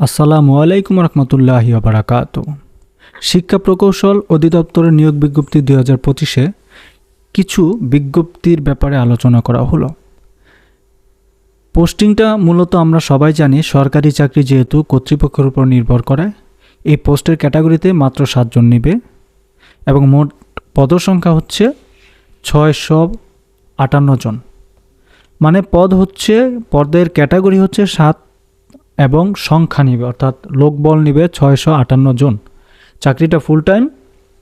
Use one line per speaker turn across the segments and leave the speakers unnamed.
আসসালামু আলাইকুম রহমতুল্লাহি বারাকাত শিক্ষা প্রকৌশল অধিদপ্তরের নিয়োগ বিজ্ঞপ্তি দুই হাজার পঁচিশে কিছু বিজ্ঞপ্তির ব্যাপারে আলোচনা করা হলো। পোস্টিংটা মূলত আমরা সবাই জানি, সরকারি চাকরি যেহেতু কর্তৃপক্ষের উপর নির্ভর করে, এই পোস্টের ক্যাটাগরিতে মাত্র সাতজন নিবে এবং মোট পদসংখ্যা হচ্ছে ছয়শো আটান্ন জন। মানে পদ হচ্ছে, পদের ক্যাটাগরি হচ্ছে সাত এবং সংখ্যা নিবে, অর্থাৎ লোকবল নিবে ছয়শো আটান্ন জন। চাকরিটা ফুল টাইম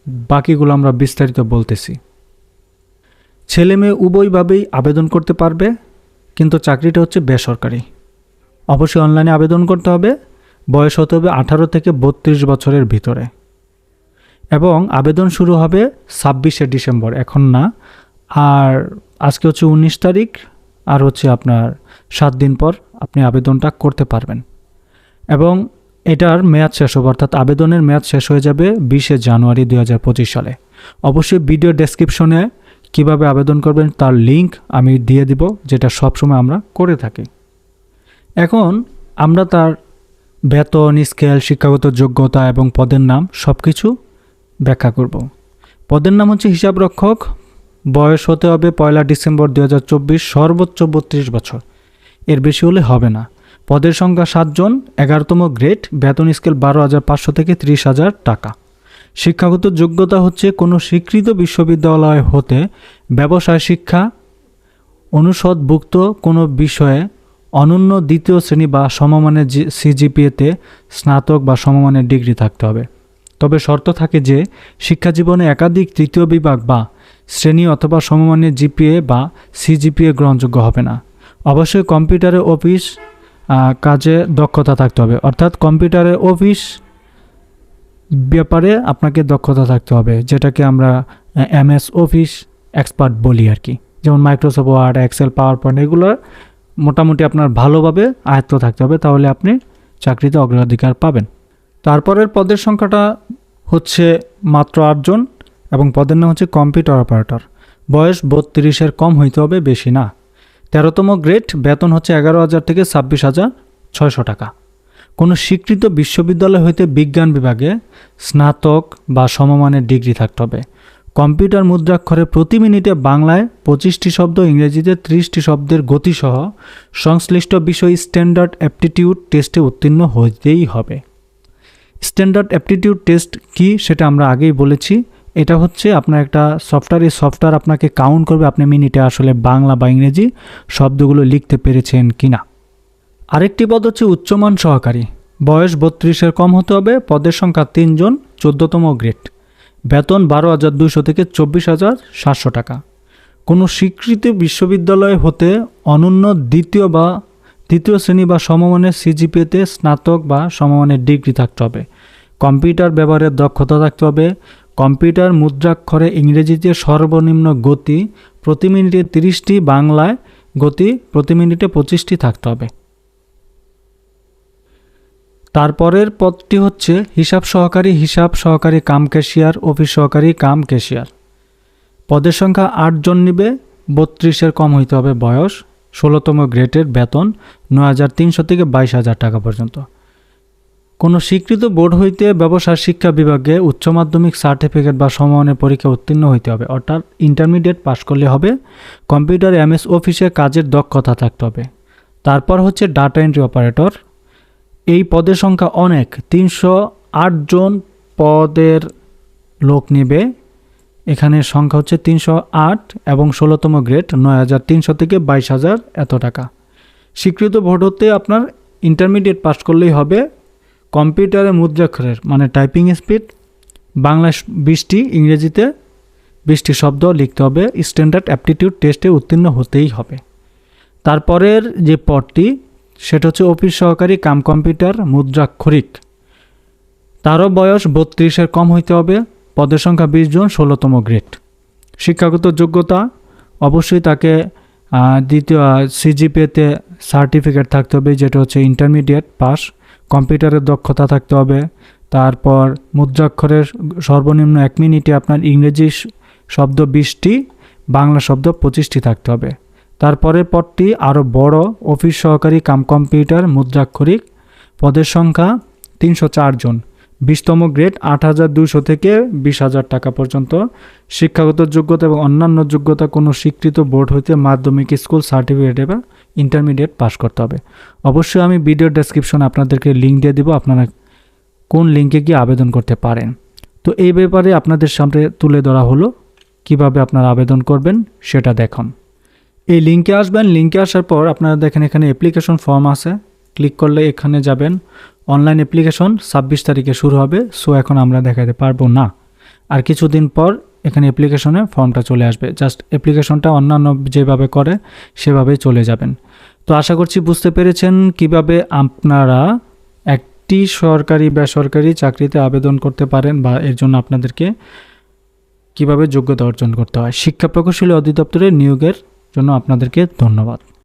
বাকিগুলো আমরা বিস্তারিত বলতেছি। ছেলে মেয়ে উভয়ভাবেই আবেদন করতে পারবে, কিন্তু চাকরিটা হচ্ছে বেসরকারি। অবশ্যই অনলাইনে আবেদন করতে হবে, বয়স হতে হবে আঠারো থেকে বত্রিশ বছরের ভিতরে। এবং আবেদন শুরু হবে ছাব্বিশে ডিসেম্বর, এখন না। আর আজকে হচ্ছে উনিশ তারিখ, আর হচ্ছে আপনার সাত দিন পর আপনি আবেদনটা করতে পারবেন। এবং এটার মেয়াদ শেষ হবে, অর্থাৎ আবেদনের মেয়াদ শেষ হয়ে যাবে বিশে জানুয়ারি দু হাজার পঁচিশ সালে। অবশ্যই ভিডিও ডেসক্রিপশনে কীভাবে আবেদন করবেন তার লিংক আমি দিয়ে দিব, যেটা সবসময় আমরা করে থাকি। এখন আমরা তার বেতন, স্কেল, শিক্ষাগত যোগ্যতা এবং পদের নাম সব কিছু ব্যাখ্যা করব। পদের নাম হচ্ছে হিসাবরক্ষক, বয়স হতে হবে পয়লা ডিসেম্বর দু হাজার চব্বিশ, সর্বোচ্চ বত্রিশ বছর। এর বেশি হলে হবে না। পদের সংখ্যা সাতজন, এগারোতম গ্রেড, বেতন স্কেল বারো হাজার পাঁচশো থেকে ত্রিশ হাজার টাকা। শিক্ষাগত যোগ্যতা হচ্ছে কোনো স্বীকৃত বিশ্ববিদ্যালয় হতে ব্যবসায় শিক্ষা, অনুষদভুক্ত কোনো বিষয়ে অনন্য দ্বিতীয় শ্রেণি বা সমমানের সিজিপিএতে স্নাতক বা সমমানের ডিগ্রি থাকতে হবে। তবে শর্ত থাকে যে শিক্ষা জীবনে একাধিক তৃতীয় বিভাগ বা শ্রেণি অথবা সমমানের জিপিএ বা সিজিপিএ গ্রহণযোগ্য হবে না। অবশ্যই কম্পিউটারে অফিস কাজে দক্ষতা থাকতে হবে। অর্থাৎ কম্পিউটারে অফিস ব্যাপারে আপনাকে দক্ষতা থাকতে হবে, যেটাকে আমরা এমএস অফিস এক্সপার্ট বলি আর কি। যেমন Microsoft Word, Excel PowerPoint এগুলো মোটামুটি আপনার ভালোভাবে আয়ত্ত থাকতে হবে, তাহলে আপনি চাকরিতে অগ্রাধিকার পাবেন। তারপরের পদের সংখ্যাটা হচ্ছে মাত্র আটজন এবং পদের নাম হচ্ছে কম্পিউটার অপারেটর। বয়স বত্রিশের কম হইতে হবে, বেশি না। তেরোতম গ্রেড, বেতন হচ্ছে এগারো হাজার থেকে ছাব্বিশ হাজার ছয়শো টাকা। কোনো স্বীকৃত বিশ্ববিদ্যালয় হইতে বিজ্ঞান বিভাগে স্নাতক বা সমমানের ডিগ্রি থাকতে হবে। কম্পিউটার মুদ্রাক্ষরে প্রতি মিনিটে বাংলায় পঁচিশটি শব্দ, ইংরেজিতে ত্রিশটি শব্দের গতিসহ সংশ্লিষ্ট বিষয় স্ট্যান্ডার্ড অ্যাপটিটিউড টেস্টে উত্তীর্ণ হইতেই হবে। স্ট্যান্ডার্ড অ্যাপটিটিউড টেস্ট কি সেটা আমরা আগেই বলেছি। এটা হচ্ছে আপনার একটা সফটওয়্যার এই সফটওয়্যার আপনাকে কাউন্ট করবে আপনি মিনিটে আসলে বাংলা বা ইংরেজি শব্দগুলো লিখতে পেরেছেন কি না আরেকটি পদ হচ্ছে উচ্চমান সহকারী। বয়স বত্রিশের কম হতে হবে, পদের সংখ্যা তিনজন, চোদ্দতম গ্রেড বেতন বারো হাজার দুশো থেকে চব্বিশ হাজার সাতশো টাকা। কোনো স্বীকৃত বিশ্ববিদ্যালয় হতে অনন্য দ্বিতীয় বা তৃতীয় শ্রেণি বা সমমানের সিজিপিএতে স্নাতক বা সমমানের ডিগ্রি থাকতে হবে। কম্পিউটার ব্যবহারের দক্ষতা থাকতে হবে কম্পিউটার মুদ্রাক্ষরে ইংরেজিতে সর্বনিম্ন গতি প্রতি মিনিটে তিরিশটি, বাংলায় গতি প্রতি মিনিটে পঁচিশটি থাকতে হবে। তারপরের পদটি হচ্ছে হিসাব সহকারী হিসাব সহকারী কাম ক্যাশিয়ার, অফিস সহকারী কাম ক্যাশিয়ার। পদের সংখ্যা আটজন নিবে, বত্রিশের কম হইতে হবে বয়স, ষোলোতম গ্রেডের বেতন নয় হাজার তিনশো থেকে বাইশ হাজার টাকা পর্যন্ত। কোনো স্বীকৃত বোর্ড হইতে ব্যবসা শিক্ষা বিভাগে উচ্চ মাধ্যমিক সার্টিফিকেট বা সমমানের পরীক্ষা উত্তীর্ণ হইতে হবে, অর্থাৎ ইন্টারমিডিয়েট পাশ করলে হবে কম্পিউটার এমএস অফিসে কাজের দক্ষতা থাকতে হবে। তারপর হচ্ছে ডাটা এন্ট্রি অপারেটর এই পদের সংখ্যা অনেক, তিনশো জন পদের লোক নেবে। এখানে সংখ্যা হচ্ছে তিনশো আট এবং ষোলোতম গ্রেড নয় হাজার তিনশো থেকে বাইশ হাজার এত টাকা। স্বীকৃত ভোট হতে আপনার ইন্টারমিডিয়েট পাস করলেই হবে কম্পিউটারে মুদ্রাক্ষরের মানে টাইপিং স্পিড, বাংলা বিশটি ইংরেজিতে বিশটি শব্দ লিখতে হবে, স্ট্যান্ডার্ড অ্যাপটিটিউড টেস্টে উত্তীর্ণ হতেই হবে। তারপরের যে পদটি, সেটা হচ্ছে অফিস সহকারী কাম কম্পিউটার মুদ্রাক্ষরিক। তারও বয়স বত্রিশের কম হইতে হবে, পদের সংখ্যা বিশ জন, ষোলোতম গ্রেড। শিক্ষাগত যোগ্যতা, অবশ্যই তাকে দ্বিতীয় সিজিপিএতে সার্টিফিকেট থাকতে হবে, যেটা হচ্ছে ইন্টারমিডিয়েট পাস কম্পিউটারের দক্ষতা থাকতে হবে। তারপর মুদ্রাক্ষরের সর্বনিম্ন এক মিনিটে আপনার ইংরেজি শব্দ বিশটি, বাংলা শব্দ পঁচিশটি থাকতে হবে। তারপরের পরটি আরও বড়, অফিস সহকারী কাম কম্পিউটার মুদ্রাক্ষরিক পদের সংখ্যা তিনশো চার জন। বিশতম গ্রেড আট হাজার দুশো থেকে বিশ হাজার টাকা পর্যন্ত। শিক্ষাগত যোগ্যতা এবং অন্যান্য যোগ্যতা কোনো স্বীকৃত বোর্ড হইতে মাধ্যমিক স্কুল সার্টিফিকেট বা ইন্টারমিডিয়েট পাস করতে হবে। অবশ্যই আমি ভিডিও ডেসক্রিপশনে আপনাদেরকে লিঙ্ক দিয়ে দিব, আপনারা কোন লিঙ্কে গিয়ে আবেদন করতে পারেন। তো এই ব্যাপারে আপনাদের সামনে তুলে ধরা হলো, কীভাবে আপনারা আবেদন করবেন সেটা দেখুন। এই লিঙ্কে আসবেন লিঙ্কে আসার পর আপনারা দেখেন এখানে অ্যাপ্লিকেশন ফর্ম আছে। ক্লিক করলে এখানে যাবেন। অনলাইন অ্যাপ্লিকেশন ছাব্বিশ তারিখে শুরু হবে, সো এখন আমরা দেখাতে পারব না। আর কিছুদিন পর এখানে অ্যাপ্লিকেশনে ফর্মটা চলে আসবে। জাস্ট অ্যাপ্লিকেশনটা অন্যান্য যেভাবে করে সেভাবেই চলে যাবেন। তো আশা করছি বুঝতে পেরেছেন কীভাবে আপনারা একটি সরকারি বেসরকারি চাকরিতে আবেদন করতে পারেন বা এর জন্য আপনাদেরকে কীভাবে যোগ্যতা অর্জন করতে হয়। শিক্ষা প্রকৌশলী অধিদপ্তরের নিয়োগের জন্য আপনাদেরকে ধন্যবাদ।